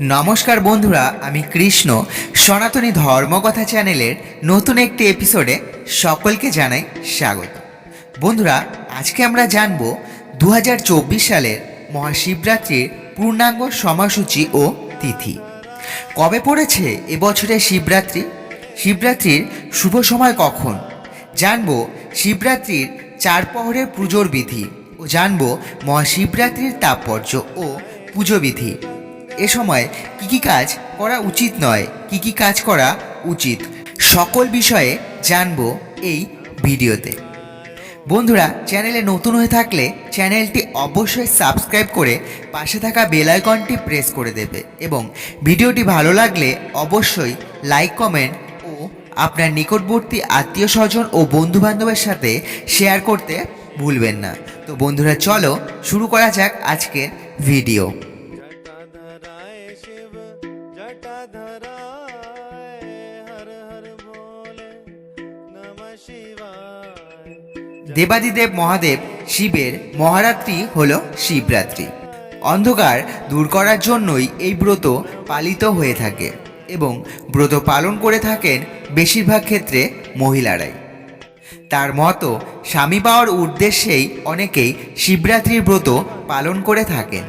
নমস্কার বন্ধুরা, আমি কৃষ্ণ। সনাতনী ধর্মকথা চ্যানেলের নতুন একটি এপিসোডে সকলকে জানাই স্বাগত। বন্ধুরা, আজকে আমরা জানব দু হাজার চব্বিশ সালের মহাশিবরাত্রির পূর্ণাঙ্গ সময়সূচি ও তিথি। কবে পড়েছে এবছরের শিবরাত্রি? শিবরাত্রির শুভ সময় কখন? জানব শিবরাত্রির চার প্রহরের পুজোর বিধি ও জানব মহাশিবরাত্রির তাৎপর্য ও পুজোবিধি বিধি। এ সময় কি কি কাজ করা উচিত নয়, কি কি কাজ করা উচিত, সকল বিষয়ে জানব এই ভিডিওতে। বন্ধুরা, চ্যানেলে নতুন হয়ে থাকলে চ্যানেলটি অবশ্যই সাবস্ক্রাইব করে পাশে থাকা বেল আইকনটি প্রেস করে দেবে এবং ভিডিওটি ভালো লাগলে অবশ্যই লাইক, কমেন্ট ও আপনার নিকটবর্তী আত্মীয় স্বজন ও বন্ধু বান্ধবের সাথে শেয়ার করতে ভুলবেন না। তো বন্ধুরা, চলো শুরু করা যাক আজকের ভিডিও। जटाधराय शिव जटाधराय हर हर बोले नमः शिवाय দেবাদিদেব মহাদেব শিবের মহারাত্রি হল শিবরাত্রি অন্ধকার দূর করার জন্যই এই ব্রত পালিত হয়ে থাকে এবং ব্রত পালন করে থাকেন বেশিরভাগ ক্ষেত্রে মহিলারাই তার মতো স্বামী পাওয়ার উদ্দেশ্যেই অনেকেই শিবরাত্রির ব্রত পালন করে থাকেন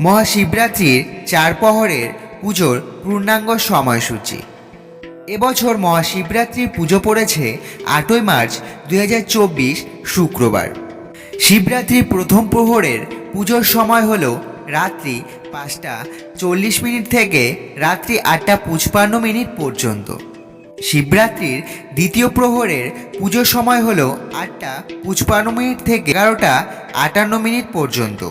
মহাশিবরাত্রির চার প্রহরের পুজোর পূর্ণাঙ্গ সময়সূচি। এবছর মহাশিবরাত্রির পুজো পড়েছে আটই মার্চ দু হাজার চব্বিশ শুক্রবার। শিবরাত্রির প্রথম প্রহরের পুজোর সময় হল রাত্রি পাঁচটা চল্লিশ মিনিট থেকে রাত্রি আটটা পঁচপান্ন মিনিট পর্যন্ত। শিবরাত্রির দ্বিতীয় প্রহরের পুজোর সময় হল আটটা পঁচপান্ন মিনিট থেকে এগারোটা আটান্ন মিনিট পর্যন্ত।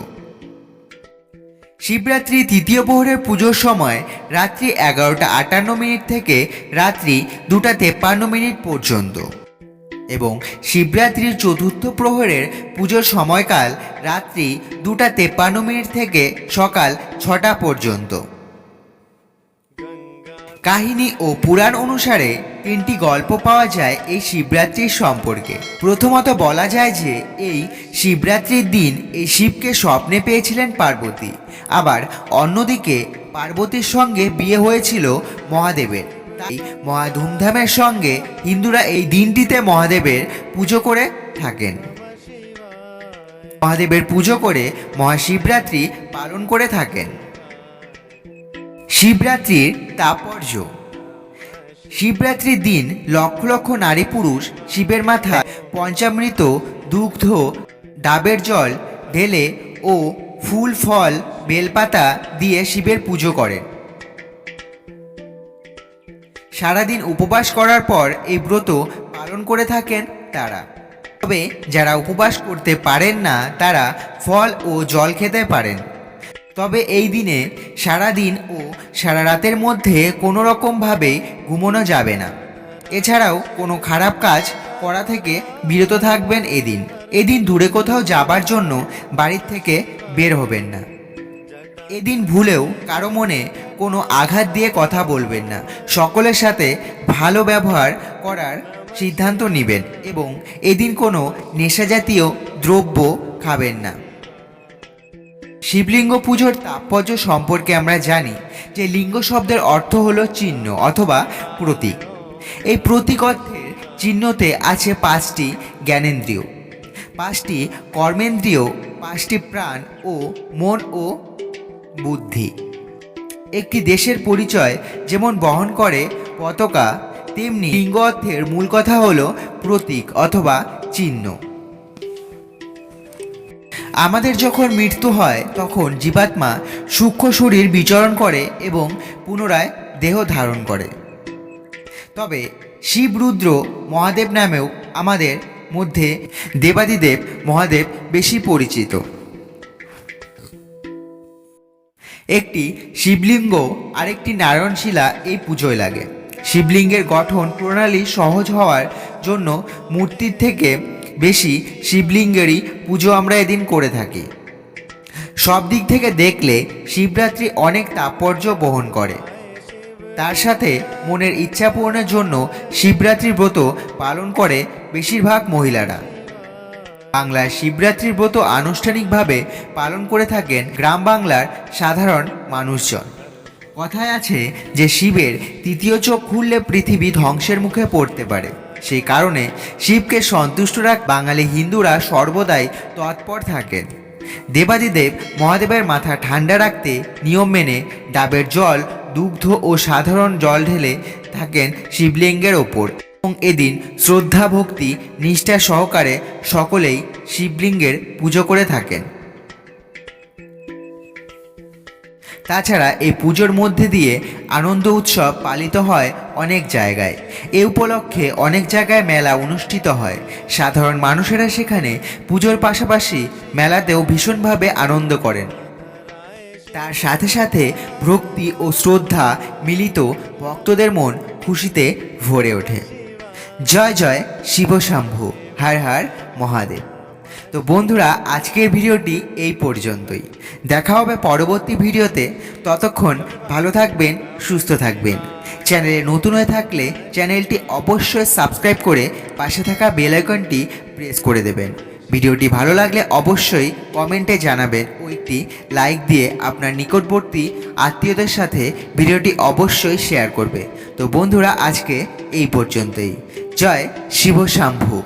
শিবরাত্রি তৃতীয় প্রহরের পুজোর সময় রাত্রি এগারোটা আটান্ন মিনিট থেকে রাত্রি দুটা তেপ্পান্ন মিনিট পর্যন্ত। এবং শিবরাত্রির চতুর্থ প্রহরের পুজোর সময়কাল রাত্রি দুটা তেপ্পান্ন মিনিট থেকে সকাল ছটা পর্যন্ত। কাহিনী ও পুরাণ অনুসারে তিনটি গল্প পাওয়া যায় এই শিবরাত্রির সম্পর্কে। প্রথমত বলা যায় যে, এই শিবরাত্রির দিন এই শিবকে স্বপ্নে পেয়েছিলেন পার্বতী। আবার অন্যদিকে পার্বতীর সঙ্গে বিয়ে হয়েছিল মহাদেবের। তাই মহা ধুমধামের সঙ্গে হিন্দুরা এই দিনটিতে মহাদেবের পুজো করে থাকেন। মহাদেবের পুজো করে মহাশিবরাত্রি পালন করে থাকেন। শিবরাত্রির তাৎপর্য শিবরাত্রির দিন লক্ষ লক্ষ নারী পুরুষ শিবের মাথায় পঞ্চামৃত, দুগ্ধ, ডাবের জল, ঢেলে ও ফুল, ফল, বেলপাতা দিয়ে শিবের পুজো করেন। সারাদিন উপবাস করার পর এই ব্রত পালন করে থাকেন তারা। তবে যারা উপবাস করতে পারেন না, তারা ফল ও জল খেতে পারেন। তবে এই দিনে সারা দিন ও সারা রাতের মধ্যে কোনো রকমভাবে ঘুমোনো যাবে না। এছাড়াও কোনো খারাপ কাজ করা থেকে বিরত থাকবেন এদিন। এদিন দূরে কোথাও যাবার জন্য বাড়ির থেকে বের হবেন না। এদিন ভুলেও কারও মনে কোনো আঘাত দিয়ে কথা বলবেন না। সকলের সাথে ভালো ব্যবহার করার সিদ্ধান্ত নেবেন এবং এদিন কোনো নেশাজাতীয় দ্রব্য খাবেন না। শিবলিঙ্গ পুজোর তাৎপর্য সম্পর্কে আমরা জানি যে লিঙ্গ শব্দের অর্থ হলো চিহ্ন অথবা প্রতীক। এই প্রতীক অর্থের চিহ্নতে আছে পাঁচটি জ্ঞানেন্দ্রিয়। পাঁচটি কর্মেন্দ্রিয়, পাঁচটি প্রাণ ও মন ও বুদ্ধি। একটি দেশের পরিচয় যেমন বহন করে পতাকা, তেমনি লিঙ্গ অর্থের মূল কথা হলো প্রতীক অথবা চিহ্ন। আমাদের যখন মৃত্যু হয়, তখন জীবাত্মা সূক্ষ্ম শরীর বিচরণ করে এবং পুনরায় দেহ ধারণ করে। তবে শিব রুদ্র মহাদেব নামেও আমাদের মধ্যে দেবাদিদেব মহাদেব বেশি পরিচিত। একটি শিবলিঙ্গ, আরেকটি নারায়ণশিলা এই পুজোয় লাগে। শিবলিঙ্গের গঠন প্রণালী সহজ হওয়ার জন্য মূর্তির থেকে বেশি শিবলিঙ্গেরই পুজো আমরা এদিন করে থাকি। সব দিক থেকে দেখলে শিবরাত্রি অনেক তাৎপর্য বহন করে। তার সাথে মনের ইচ্ছা পূরণের জন্য শিবরাত্রি ব্রত পালন করে বেশিরভাগ মহিলারা। বাংলায় শিবরাত্রির ব্রত আনুষ্ঠানিকভাবে পালন করে থাকেন গ্রাম বাংলার সাধারণ মানুষজন। কথায় আছে যে শিবের তৃতীয় চোখ খুললে পৃথিবী ধ্বংসের মুখে পড়তে পারে। সেই কারণে শিবকে সন্তুষ্ট রাখ বাঙালি হিন্দুরা সর্বদাই তৎপর থাকেন। দেবাদিদেব মহাদেবের মাথা ঠান্ডা রাখতে নিয়ম মেনে ডাবের জল, দুগ্ধ ও সাধারণ জল ঢেলে থাকেন শিবলিঙ্গের ওপর এবং এদিন শ্রদ্ধা ভক্তি নিষ্ঠা সহকারে সকলেই শিবলিঙ্গের পুজো করে থাকেন। তাছাড়া এই পুজোর মধ্যে দিয়ে আনন্দ উৎসব পালিত হয় অনেক জায়গায়। এ উপলক্ষে অনেক জায়গায় মেলা অনুষ্ঠিত হয়। সাধারণ মানুষেরা সেখানে পুজোর পাশাপাশি মেলাতেও ভীষণভাবে আনন্দ করেন। তার সাথে সাথে ভক্তি ও শ্রদ্ধা মিলিত ভক্তদের মন খুশিতে ভরে ওঠে। জয় জয়, শিবশম্ভু। হার হার, মহাদেব। তো বন্ধুরা, আজকের ভিডিওটি এই পর্যন্তই। দেখা হবে পরবর্তী ভিডিওতে। ততক্ষণ ভালো থাকবেন, সুস্থ থাকবেন। চ্যানেলে নতুন হয়ে থাকলে চ্যানেলটি অবশ্যই সাবস্ক্রাইব করে পাশে থাকা বেল প্রেস করে দেবেন। ভিডিওটি ভালো লাগলে অবশ্যই কমেন্টে জানাবেন ও একটি লাইক দিয়ে আপনার নিকটবর্তী আত্মীয়দের সাথে ভিডিওটি অবশ্যই শেয়ার করবে। তো বন্ধুরা, আজকে এই পর্যন্তই। জয় শিব শাম্ভু।